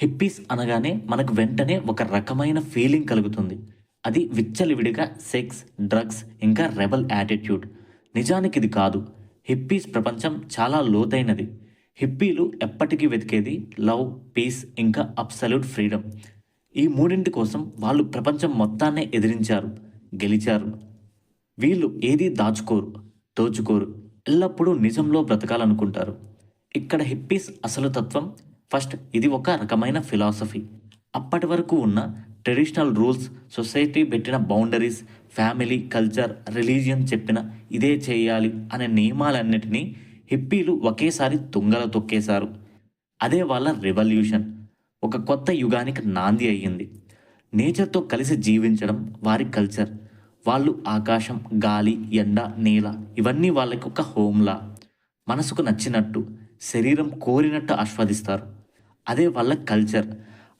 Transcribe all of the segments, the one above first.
Hippies అనగానే మనకు వెంటనే ఒక రకమైన ఫీలింగ్ కలుగుతుంది. అది విచ్చలివిడిగా సెక్స్ డ్రగ్స్ ఇంకా రెబల్ యాటిట్యూడ్ నిజానికి ఇది కాదు. హిప్పీస్ ప్రపంచం చాలా లోతైనది. హిప్పీలు ఎప్పటికీ వెతికేది లవ్ పీస్ ఇంకా అబ్సల్యూట్ ఫ్రీడమ్ ఈ మూడింటి కోసం వాళ్ళు ప్రపంచం మొత్తాన్నే ఎదిరించారు గెలిచారు. వీళ్ళు ఏదీ దాచుకోరు దోచుకోరు. ఎల్లప్పుడూ నిజంలో బ్రతకాలనుకుంటారు. ఇక్కడ హిప్పీస్ అసలు తత్వం ఫస్ట్ ఇది ఒక రకమైన ఫిలాసఫీ. అప్పటి వరకు ఉన్న ట్రెడిషనల్ రూల్స్ సొసైటీ పెట్టిన బౌండరీస్ ఫ్యామిలీ కల్చర్ రిలీజియన్ చెప్పిన ఇదే చేయాలి అనే నియమాలన్నిటినీ హిప్పీలు ఒకేసారి తుంగల తొక్కేశారు. అదే వాళ్ళ రెవల్యూషన్. ఒక కొత్త యుగానికి నాంది అయ్యింది. నేచర్తో కలిసి జీవించడం వారి కల్చర్. వాళ్ళు ఆకాశం గాలి ఎండ నేల ఇవన్నీ వాళ్ళకి ఒక హోమ్లా. మనసుకు నచ్చినట్టు శరీరం కోరినట్టు ఆస్వాదిస్తారు. అదే వాళ్ళ కల్చర్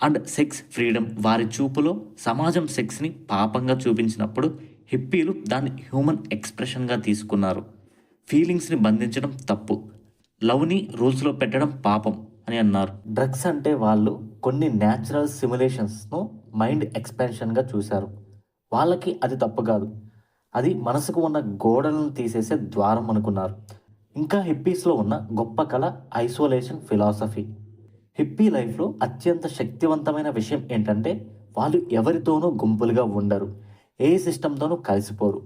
అండ్ సెక్స్ ఫ్రీడమ్ వారి చూపులో సమాజం సెక్స్ని పాపంగా చూపించినప్పుడు హిప్పీలు దాన్ని హ్యూమన్ ఎక్స్ప్రెషన్గా తీసుకున్నారు. ఫీలింగ్స్ని బంధించడం తప్పు. లవ్ని రూల్స్లో పెట్టడం పాపం అని అన్నారు. డ్రగ్స్ అంటే వాళ్ళు కొన్ని న్యాచురల్ సిమ్యులేషన్స్ను మైండ్ ఎక్స్పెన్షన్గా చూశారు. వాళ్ళకి అది తప్పు కాదు. అది మనసుకు ఉన్న గోడలను తీసేసే ద్వారం అనుకున్నారు. ఇంకా హిప్పీస్లో ఉన్న గొప్ప కళ ఐసోలేషన్ ఫిలాసఫీ హిప్పీ లైఫ్లో అత్యంత శక్తివంతమైన విషయం ఏంటంటే వాళ్ళు ఎవరితోనూ గుంపులుగా ఉండరు. ఏ సిస్టంతోనూ కలిసిపోరు.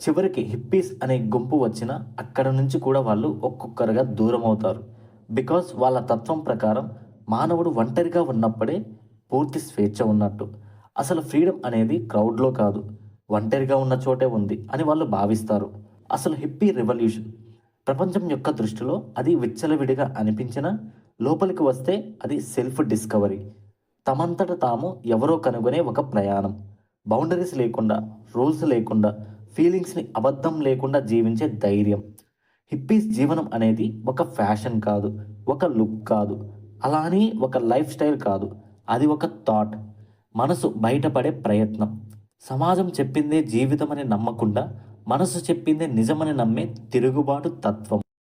చివరికి హిప్పీస్ అనే గుంపు వచ్చినా అక్కడ నుంచి కూడా వాళ్ళు ఒక్కొక్కరుగా దూరం అవుతారు బికాస్ వాళ్ళ తత్వం ప్రకారం మానవుడు ఒంటరిగా ఉన్నప్పుడే పూర్తి స్వేచ్ఛ ఉన్నట్టు. అసలు ఫ్రీడమ్ అనేది క్రౌడ్లో కాదు. ఒంటరిగా ఉన్న చోటే ఉంది అని వాళ్ళు భావిస్తారు. అసలు హిప్పీ రెవల్యూషన్. ప్రపంచం యొక్క దృష్టిలో అది విచ్చలవిడిగా అనిపించినా లోపలికి వస్తే అది సెల్ఫ్ డిస్కవరీ. తమంతట తాము ఎవరో కనుగొనే ఒక ప్రయాణం. బౌండరీస్ లేకుండా రూల్స్ లేకుండా ఫీలింగ్స్ని అబద్ధం లేకుండా జీవించే ధైర్యం. హిప్పీస్ జీవనం అనేది ఒక ఫ్యాషన్ కాదు ఒక లుక్ కాదు అలా అని ఒక లైఫ్ స్టైల్ కాదు అది ఒక థాట్. మనసు బయటపడే ప్రయత్నం. సమాజం చెప్పిందే జీవితం అని నమ్మకుండా మనసు చెప్పిందే నిజమని నమ్మే తిరుగుబాటు తత్వం.